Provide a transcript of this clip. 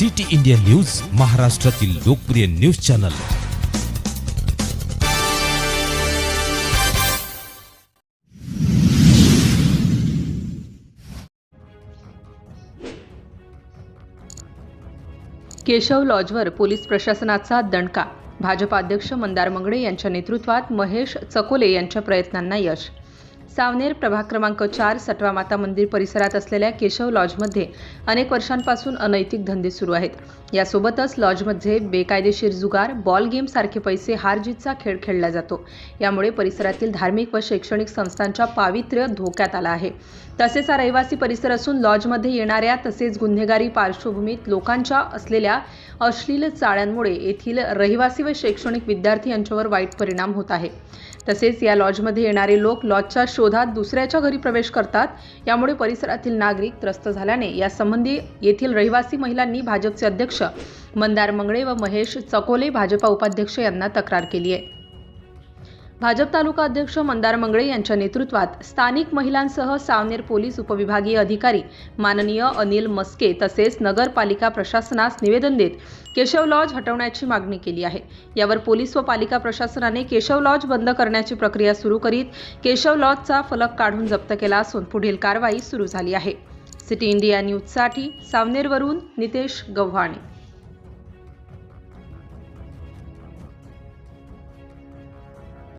City India news महाराष्ट्रातील लोकप्रिय news channel. Keshav लॉजवर पोलीस प्रशासनाचा दणका. भाजप अध्यक्ष मंदार मंगळे यांच्या नेतृत्वात महेश चकोले यांच्या प्रयत्नांना यश. सावनेर प्रभाग क्रमांक चार सटवा माता मंदिर परिसरात असलेल्या केशव लॉजमध्ये अनेक वर्षांपासून अनैतिक धंदे सुरू आहेत. यासोबतच लॉजमध्ये बेकायदेशीर जुगार बॉल गेम सारखे पैसे हारजीतचा खेळ खेळला जातो. यामुळे परिसरातील धार्मिक व शैक्षणिक संस्थांच्या पावित्र्य धोक्यात आला आहे. तसेच हा रहिवासी परिसर असून लॉजमध्ये येणाऱ्या तसेच गुन्हेगारी पार्श्वभूमीत लोकांच्या असलेल्या अश्लील चाळ्यांमुळे येथील रहिवासी व शैक्षणिक विद्यार्थी यांच्यावर वाईट परिणाम होत आहे. तसेच या लॉजमध्ये येणारे लोक लॉजच्या शोधात दुसऱ्याच्या घरी प्रवेश करतात. यामुळे परिसरातील नागरिक त्रस्त झाल्याने यासंबंधी येथील रहिवासी महिलांनी भाजपचे अध्यक्ष मंदार मंगळे व महेश चकोले भाजपा उपाध्यक्ष यांना तक्रार केली आहे. भाजप तालुका अध्यक्ष मंदार मंगळे यांच्या नेतृत्वात स्थानिक महिलांसह सावनेर पोलीस उपविभागीय अधिकारी माननीय अनिल मस्के तसेच नगरपालिका प्रशासनास निवेदन देत केशव लॉज हटवण्याची मागणी केली आहे. यावर पोलीस व पालिका प्रशासनाने केशव लॉज बंद करण्याची प्रक्रिया सुरू करीत केशव लॉजचा फलक काढून जप्त केला असून पुढील कारवाई सुरू झाली आहे. सिटी इंडिया न्यूजसाठी सावनेरवरून नितेश गव्हाणे.